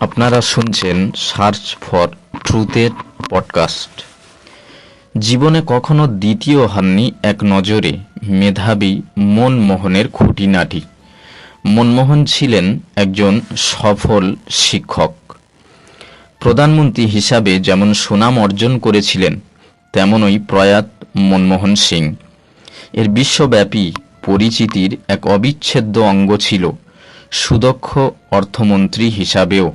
আপনারা শুনছেন search for ট্রুথের podcast জীবনে কখনো দ্বিতীয় হাননি এক নজরে মেধাবী মনমোহনের খুঁটিনাটি। মনমোহন ছিলেন একজন সফল শিক্ষক। প্রধানমন্ত্রী হিসাবে যেমন সুনাম অর্জন করেছিলেন, তেমনই প্রয়াত মনমোহন সিং। এর বিশ্বব্যাপী পরিচিতির এক অবিচ্ছেদ্য অঙ্গ ছিল সুদক্ষ অর্থমন্ত্রী হিসাবেও।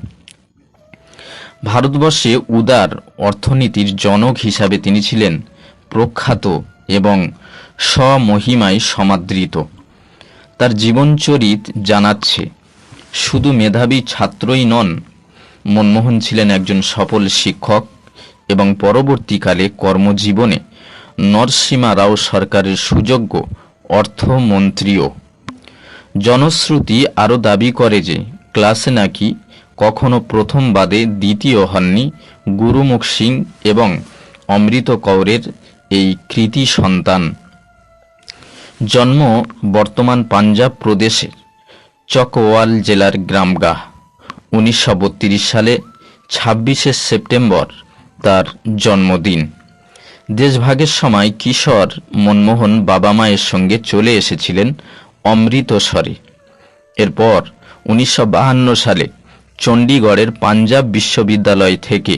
ভারতবর্ষে উদার অর্থনীতির জনক হিসাবে তিনি ছিলেন প্রখ্যাত এবং স্বমহিমায় সমাদৃত। তার জীবনচরিত জানাচ্ছে, শুধু মেধাবী ছাত্রই নন, মনমোহন ছিলেন একজন সফল শিক্ষক এবং পরবর্তীকালে কর্মজীবনে নরসিমা রাও সরকারের সুযোগ্য অর্থমন্ত্রীও। জনশ্রুতি আরও দাবি করে যে, ক্লাসে নাকি কখনো প্রথম বাদে দ্বিতীয় হননি। গুরুমুখ সিং এবং অমৃত কৌরের এই কৃতি সন্তান। জন্ম বর্তমান পাঞ্জাব প্রদেশের চকওয়াল জেলার গ্রামগাহ উনিশশো সালে ছাব্বিশে সেপ্টেম্বর তার জন্মদিন। দেশভাগের সময় কিশোর মনমোহন বাবা মায়ের সঙ্গে চলে এসেছিলেন অমৃতসরে। এরপর উনিশশো সালে চণ্ডীগড়ের পাঞ্জাব বিশ্ববিদ্যালয় থেকে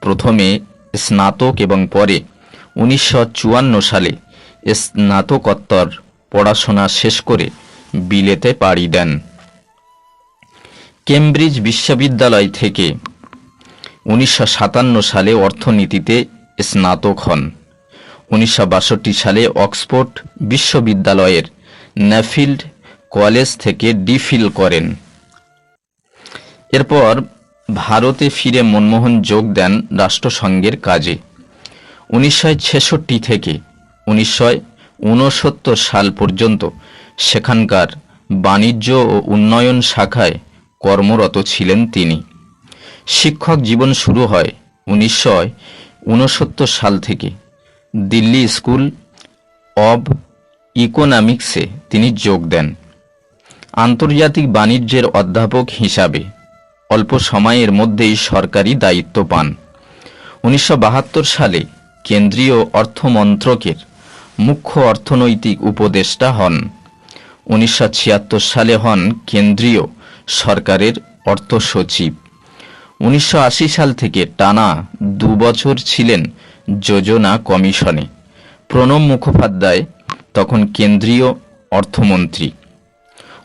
প্রথমে স্নাতক এবং পরে উনিশশো চুয়ান্ন সালে স্নাতকোত্তর পড়াশোনা শেষ করে বিলেতে পাড়ি দেন। কেমব্রিজ বিশ্ববিদ্যালয় থেকে উনিশশো সাতান্ন সালে অর্থনীতিতে স্নাতক হন। উনিশশো বাষট্টি সালে অক্সফোর্ড বিশ্ববিদ্যালয়ের ন্যাফিল্ড কলেজ থেকে ডিফিল করেন। এরপর ভারতে ফিরে মনমোহন যোগ দেন রাষ্ট্রসংঘের কাজে। উনিশশো ছেষট্টি থেকে উনিশশো ঊনসত্তর সাল পর্যন্ত সেখানকার বাণিজ্য ও উন্নয়ন শাখায় কর্মরত ছিলেন তিনি। শিক্ষক জীবন শুরু হয় উনিশশো ঊনসত্তর সাল থেকে। দিল্লি স্কুল অব ইকোনমিক্সে তিনি যোগ দেন। আন্তর্জাতিক বাণিজ্যের অধ্যাপক হিসাবে অল্প সময়ের মধ্যেই সরকারি দায়িত্ব পান। উনিশশো বাহাত্তর সালে কেন্দ্রীয় অর্থমন্ত্রকের মুখ্য অর্থনৈতিক উপদেষ্টা হন। উনিশশো ছিয়াত্তর সালে হন কেন্দ্রীয় সরকারের অর্থ সচিব। উনিশশো আশি সাল থেকে টানা দুবছর ছিলেন যোজনা কমিশনে। প্রণব মুখোপাধ্যায় তখন কেন্দ্রীয় অর্থমন্ত্রী।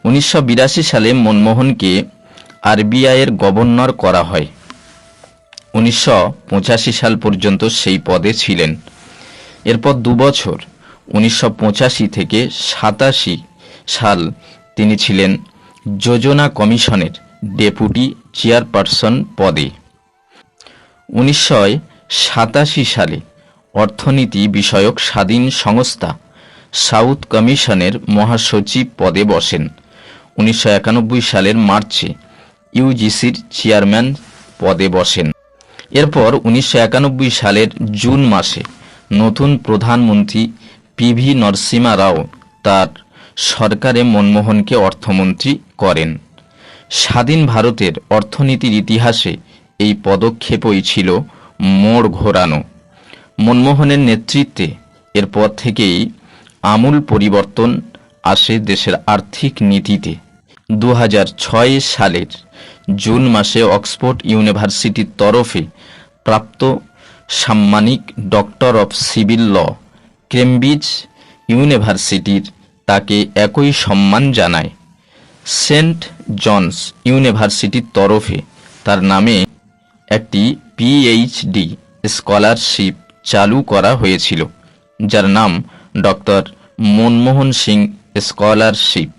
উনিশশো বিরাশি সালে মনমোহনকে আরবিআইয়ের গভর্নর করা হয়। উনিশশো পঁচাশি সাল পর্যন্ত সেই পদে ছিলেন। এরপর দুবছর উনিশশো পঁচাশি থেকে সাতাশি সাল তিনি ছিলেন যোজনা কমিশনের ডেপুটি চেয়ারপারসন পদে। উনিশশো সাতাশি সালে অর্থনীতি বিষয়ক স্বাধীন সংস্থা সাউথ কমিশনের মহাসচিব পদে বসেন। উনিশশো একানব্বই সালের মার্চে ইউজিসির চেয়ারম্যান পদে বসেন। এরপর উনিশশো একানব্বই সালের জুন মাসে নতুন প্রধানমন্ত্রী পিভি নরসিমা রাও তার সরকারে মনমোহনকে অর্থমন্ত্রী করেন। স্বাধীন ভারতের অর্থনীতির ইতিহাসে এই পদক্ষেপই ছিল মোড় ঘোরানো। মনমোহনের নেতৃত্বে এরপর থেকেই আমূল পরিবর্তন আসে দেশের আর্থিক নীতিতে। দু হাজার ছয় সালের জুন মাসে অক্সফোর্ড ইউনিভার্সিটির তরফে প্রাপ্ত সাম্মানিক doctor of civil law, Cambridge ইউনিভার্সিটির তাকে একই সম্মান জানায়। সেন্ট জনস ইউনিভার্সিটির তরফে তার নামে একটি পিএইচডি স্কলারশিপ চালু করা হয়েছিল, যার নাম ডক্টর মনমোহন সিং স্কলারশিপ।